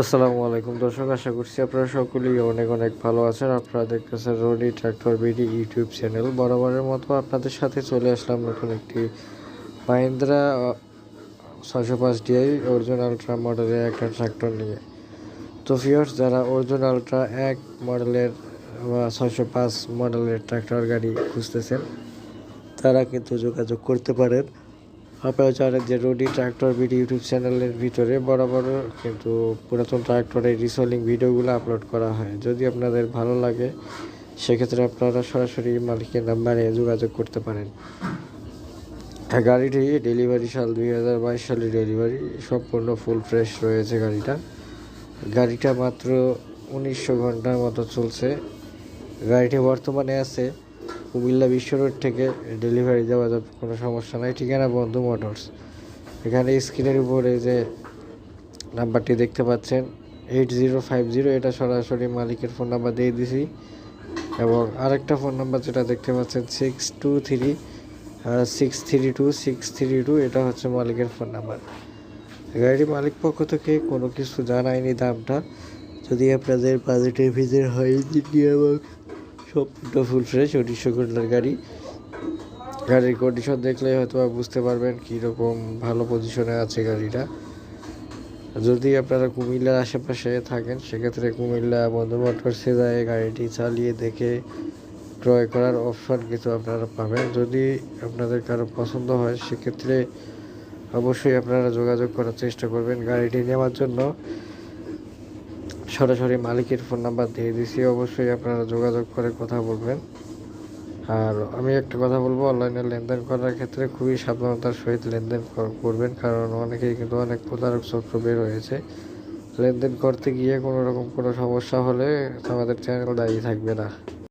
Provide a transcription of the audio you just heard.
আসসালামু আলাইকুম দর্শক, আশা করছি আপনারা সকলেই অনেক অনেক ভালো আছেন। আপনারা দেখতেছেন Roni tractor BD YouTube channel. বরাবরের মতো আপনাদের সাথে চলে আসলাম নতুন একটি মাহিন্দ্রা ছয়শো পাঁচ ডিআই অর্জুন আলট্রা মডেলের একটা ট্র্যাক্টর নিয়ে। তো ফিয়ার্স যারা অর্জুন আলট্রা এক মডেলের বা ছয়শো পাঁচ মডেলের ট্র্যাক্টর গাড়ি খুঁজতেছেন, তারা কিন্তু যোগাযোগ করতে পারেন। আপনারা জানেন যে রোডি ট্র্যাক্টর ভিডিও ইউটিউব চ্যানেলের ভিতরে বরাবর কিন্তু পুরাতন ট্র্যাক্টরের রিসোলিং ভিডিওগুলো আপলোড করা হয়। যদি আপনাদের ভালো লাগে, সেক্ষেত্রে আপনারা সরাসরি মালিকের নাম্বারে যোগাযোগ করতে পারেন। গাড়িটি ডেলিভারি সাল দুই হাজার বাইশ সালের ডেলিভারি সম্পূর্ণ ফুল ফ্রেশ রয়েছে গাড়িটা। গাড়িটা মাত্র উনিশশো ঘণ্টার মতো চলছে। গাড়িটি বর্তমানে আছে কুমিল্লা বিশ্ব রোড থেকে ডেলিভারি দেওয়া যাবে, কোনো সমস্যা নাই। ঠিকানা বন্ধু মোটরস। এখানে স্ক্রিনের উপরে যে নাম্বারটি দেখতে পাচ্ছেন এইট জিরো ফাইভ জিরো এটা সরাসরি মালিকের ফোন নাম্বার দিয়ে দিছি। এবং আরেকটা ফোন নাম্বার যেটা দেখতে পাচ্ছেন six two three six three two six three two এটা হচ্ছে মালিকের ফোন নাম্বার গাড়ির মালিক পক্ষ থেকে কোনো কিছু জানায়নি দামটা। যদি আপনাদের বাজেটের ভিতরে হয় ইঞ্জিনিয়ার সম্পূর্ণ ফুল ফ্রেশ উনিশশো ঘণ্টার গাড়ি। গাড়ির কন্ডিশন দেখলে হয়তো বুঝতে পারবেন কীরকম ভালো পজিশনে আছে গাড়িটা। যদি আপনারা কুমিল্লার আশেপাশে থাকেন, সেক্ষেত্রে কুমিল্লা বন্ধু মোটরসে যায় গাড়িটি চালিয়ে দেখে ক্রয় করার অপশন কিছু আপনারা পাবেন। যদি আপনাদের কারও পছন্দ হয়, সেক্ষেত্রে অবশ্যই আপনারা যোগাযোগ করার চেষ্টা করবেন গাড়িটি নেওয়ার জন্য। সরাসরি মালিকের ফোন নাম্বার দিয়ে দিছি। অবশ্যই আপনারা যোগাযোগ করে কথা বলবেন। আর আমি একটা কথা বলব, অনলাইনে লেনদেন করার ক্ষেত্রে খুবই সাবধানতার সহিত লেনদেন কর- করবেন, কারণ অনেকেই কিন্তু অনেক প্রতারক চক্র বের হয়েছে। লেনদেন করতে গিয়ে কোনো রকম কোনো সমস্যা হলে আমাদের চ্যানেল দায়ী থাকবে না।